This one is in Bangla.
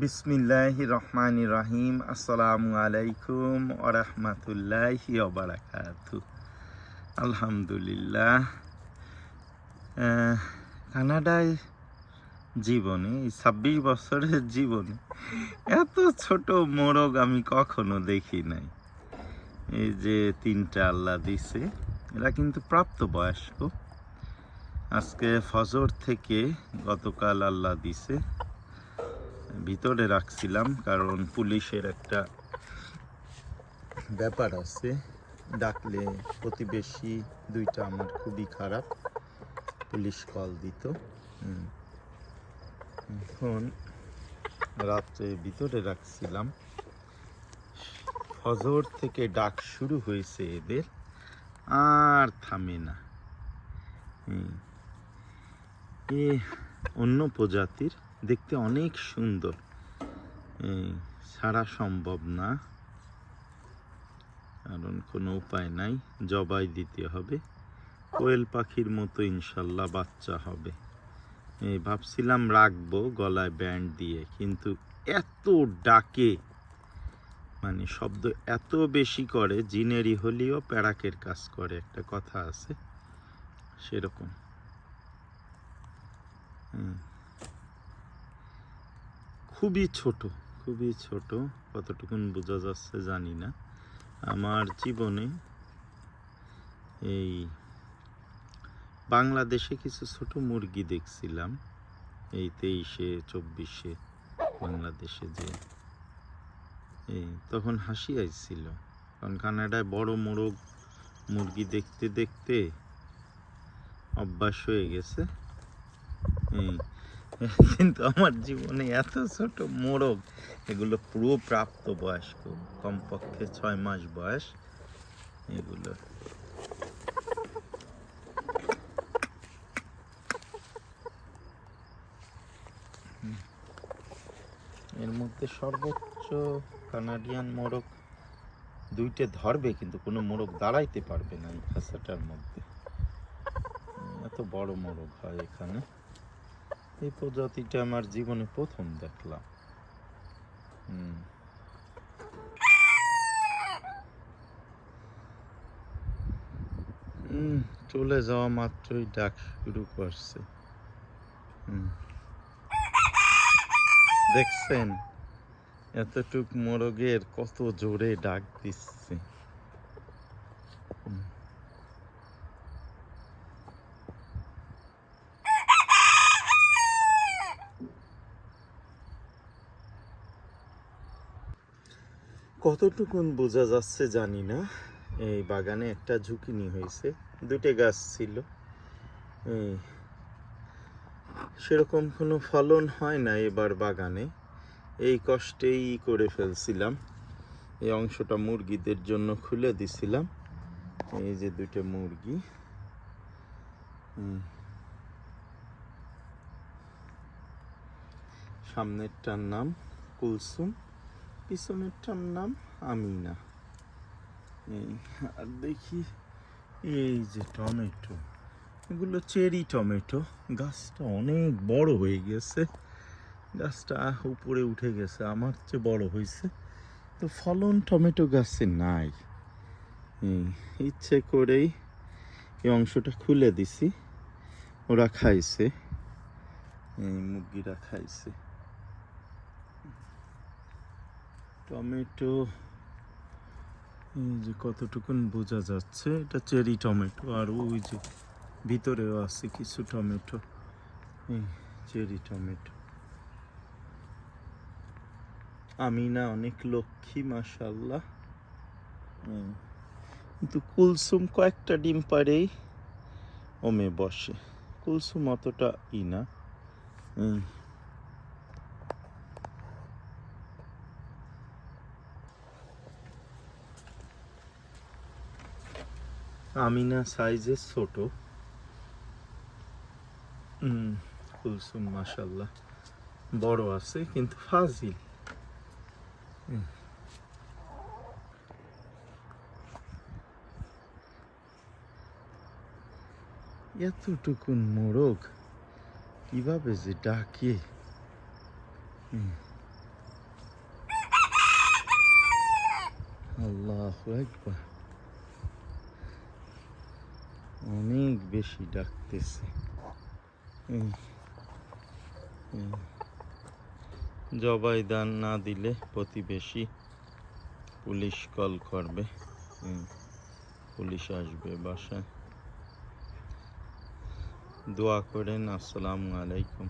বিসমিল্লাহ রহমান রাহিম। আসসালামু আলাইকুম ওরহমতুল্লাহি ওবরাকাতু আলহামদুলিল্লাহ। কানাডায় জীবনে, এই ছাব্বিশ বছরের জীবনে এত ছোট মোরগ আমি কখনো দেখি নাই। এই যে তিনটা আল্লাহ দিছে, এরা কিন্তু প্রাপ্তবয়স্ক। আজকে ফজর থেকে গতকাল আল্লাহ দিছে। ভিতরে রাখছিলাম, কারণ পুলিশের একটা ব্যাপার আছে। ডাকলে প্রতিবেশী দুইটা আমার খুবই খারাপ। পুলিশ কল দিত। এখন রাত্রে ভিতরে রাখছিলাম। ফজর থেকে ডাক শুরু হয়েছে এদের। আর থামে না। এ অন্য প্রজাতির দেখতে অনেক সুন্দর। ছাড়া সম্ভব না। কারণ কোনো উপায় নাই, জবাই দিতে হবে। কোয়েল পাখির মতো ইনশাল্লাহ বাচ্চা হবে। ভাবছিলাম রাখব গলায় ব্যান্ড দিয়ে, কিন্তু এত ডাকে মানে শব্দ এত বেশি করে জিনেরই হলেও প্যারাকের কাজ করে, একটা কথা আছে, সেরকম। হুম। খুবই ছোট খুবই ছোট, কতটুকুন বোঝা যাচ্ছে জানি না। আমার জীবনে এই বাংলাদেশে কিছু ছোট মুরগি দেখছিলাম। এই তেইশে, চব্বিশে বাংলাদেশে যে এই তখন হাসি আইছিল। কারণ কানাডায় বড় মোরগ, মুরগি দেখতে দেখতে অভ্যাস হয়ে গেছে। এই কিন্তু আমার জীবনে এত ছোট মোরগ এগুলো পুরো প্রাপ্ত বয়স্ক, কমপক্ষে ছয় মাস বয়স, এগুলো। এর মধ্যে সর্বোচ্চ কানাডিয়ান মোরগ দুইটে ধরবে, কিন্তু কোনো মোরগ দাঁড়াইতে পারবে না এই খাঁচাটার মধ্যে। এত বড় মোরগ হয় এখানে। এই প্রজাতিটা আমার জীবনে প্রথম দেখলাম। চলে যাওয়া মাত্রই ডাক শুরু করছে। দেখছেন? এতটুক মোরগের কত জোরে ডাক দিচ্ছে হুম। কতটুকুন বোঝা যাচ্ছে জানি না। এই বাগানে একটা ঝুঁকিনি হয়েছে। দুটো গাছ ছিল। এই সেরকম কোনো ফলন হয় না এবার বাগানে। এই কষ্টেই করে ফেলছিলাম। এই অংশটা মুরগিদের জন্য খুলে দিছিলাম। এই যে দুটো মুরগি। সামনেরটার নাম কুলসুম। পিছনেরটার নাম আমিনা। এই, আর দেখি, এই যে টমেটো, এগুলো চেরি টমেটো। গাছটা অনেক বড় হয়ে গেছে। গাছটা উপরে উঠে গেছে, আমার চেয়ে বড় হয়েছে। তো ফলন টমেটো গাছে নাই। ইচ্ছে করেই এই অংশটা খুলে দিছি। ওরা খাইছে। এই, মুরগিরা খাইছে। টমেটো, এই যে কতটুকুন বোঝা যাচ্ছে, এটা চেরি টমেটো, আর ওই যে ভিতরেও আছে কিছু টমেটো, এই চেরি টমেটো। আমি না অনেক লক্ষ্মী মাশাল্লাহ হুম। কিন্তু কুলসুম কয়েকটা ডিম পারেই ওমে বসে। কুলসুম অতটা ই না আমিনা সাইজে ছোট। কুলসুম মাসাল্লা বড় আছে, কিন্তু ফাজিল। এতটুকুন মোরগ কীভাবে যে ডাকে? আল্লাহ একবার অনেক বেশি ডাকতেছে। জবাই দান না দিলে প্রতিবেশী পুলিশ কল করবে। পুলিশ আসবে বাসায়। দোয়া করেন, আসসালামু আলাইকুম।